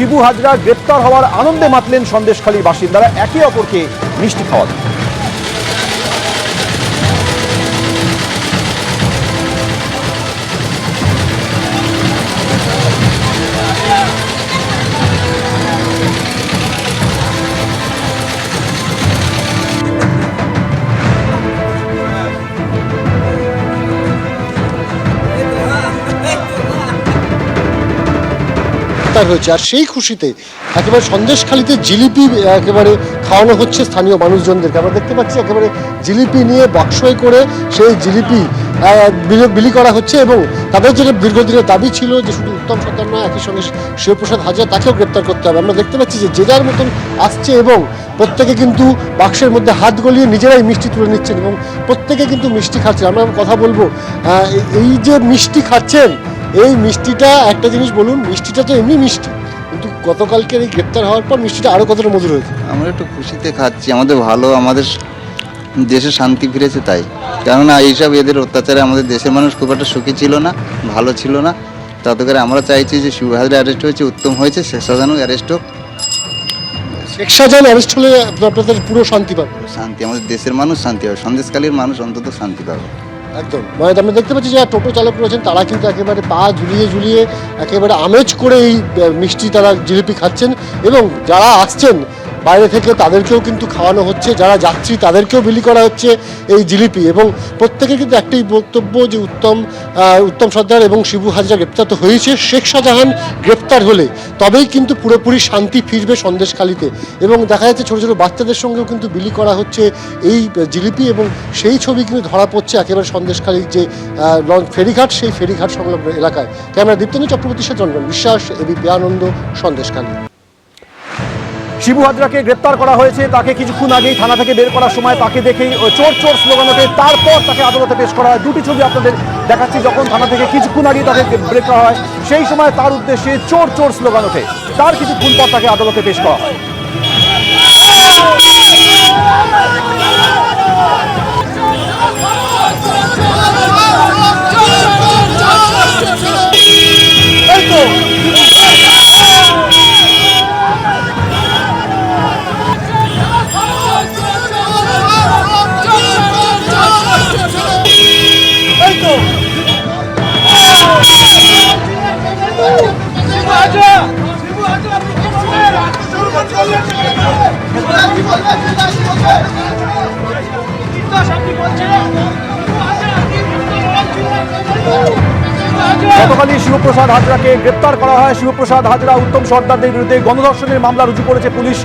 শিবু হাজরা গ্রেপ্তার হওয়ার আনন্দে মাতলেন সন্দেশখালীর বাসিন্দারা একে অপরকে মিষ্টি খাওয়ালেন গ্রেপ্তার হয়েছে। আর সেই খুশিতে একেবারে সন্দেশখালিতে জিলিপি একেবারে খাওয়ানো হচ্ছে স্থানীয় মানুষজনদেরকে। আমরা দেখতে পাচ্ছি একেবারে জিলিপি নিয়ে বাক্সয় করে সেই জিলিপি বিলি- করা হচ্ছে এবং তাদের যেটা দীর্ঘদিনের দাবি ছিল যে শুধু উত্তম সর্দার নয়, একই সঙ্গে শিবপ্রসাদ হাজার তাকেও গ্রেপ্তার করতে হবে। আমরা দেখতে পাচ্ছি যে যে যার মতন আসছে এবং প্রত্যেকে কিন্তু বাক্সের মধ্যে হাত গলিয়ে নিজেরাই মিষ্টি তুলে নিচ্ছেন এবং প্রত্যেকে কিন্তু মিষ্টি খাচ্ছেন। আমরা কথা বলব এই যে মিষ্টি খাচ্ছেন এই মিষ্টিটা একটা জিনিস বলুন মিষ্টিটা তো এমনি মিষ্টি কিন্তু গতকালকের এই গ্রেপ্তার হওয়ার পর মিষ্টিটা আরও কতটা মধুর হয়েছে? আমরা একটু খুশিতে খাচ্ছি আমাদের ভালো আমাদের দেশে শান্তি ফিরেছে তাই। কেননা এইসব এদের অত্যাচারে আমাদের দেশের মানুষ খুব একটা সুখী ছিল না ভালো ছিল না। তাতে করে আমরা চাইছি যে শিবহাজরা অ্যারেস্ট হয়েছে উত্তম হয়েছে শেখ অ্যারেস্ট হোক। শেখ শাহজাহান অ্যারেস্ট হলে আপনাদের পুরো শান্তি পাবে। শান্তি আমাদের দেশের মানুষ শান্তি হবে সন্দেশকালীর মানুষ অন্তত শান্তি পাবে। একদম। মানে আমরা দেখতে পাচ্ছি যারা টোটো চালক রয়েছেন, তারা কিন্তু একেবারে পা ঝুলিয়ে ঝুলিয়ে একেবারে আমেজ করে এই মিষ্টি তারা জিলিপি খাচ্ছেন এবং যারা আসছেন বাইরে থেকে, তাদেরকেও কিন্তু খাওয়ানো হচ্ছে। যারা যাত্রী, তাদেরকেও বিলি করা হচ্ছে এই জিলিপি এবং প্রত্যেকের কিন্তু একটাই বক্তব্য যে উত্তম উত্তম সর্দার এবং শিবু হাজরা গ্রেপ্তার তো হয়েছে। শেখ শাহজাহান গ্রেপ্তার হলে তবেই কিন্তু পুরোপুরি শান্তি ফিরবে সন্দেশখালিতে। এবং দেখা যাচ্ছে ছোটো ছোটো বাচ্চাদের সঙ্গেও কিন্তু বিলি করা হচ্ছে এই জিলিপি এবং সেই ছবি কিন্তু ধরা পড়ছে একেবারে সন্দেশখালীর যে লঞ্চ ফেরিঘাট, সেই ফেরিঘাট সংলগ্ন এলাকায়। ক্যামেরা দীপ্তেন্দু চক্রবর্তী সাথে জন্মন বিশ্বাস এবিপি আনন্দ, সন্দেশখালী। শিবু হাজরাকে গ্রেপ্তার করা হয়েছে। তাকে কিছুক্ষণ আগেই থানা থেকে বের করার সময় তাকে দেখেই চোর চোর স্লোগান ওঠে। তারপর তাকে আদালতে পেশ করা হয়। দুটি ছবি আপনাদের দেখাচ্ছি যখন থানা থেকে কিছুক্ষণ আগেই তাকে ব্রেক করা হয়। সেই সময় তার উদ্দেশ্যে চোর চোর স্লোগান ওঠে। তার কিছুক্ষণ পর তাকে আদালতে পেশ করা হয়। গতকালই শিবপ্রসাদ হাজরাকে গ্রেপ্তার করা হয়। শিবপ্রসাদ হাজরা উত্তম সর্দারদের বিরুদ্ধে গণধর্ষণের মামলা রুজু করেছে পুলিশ।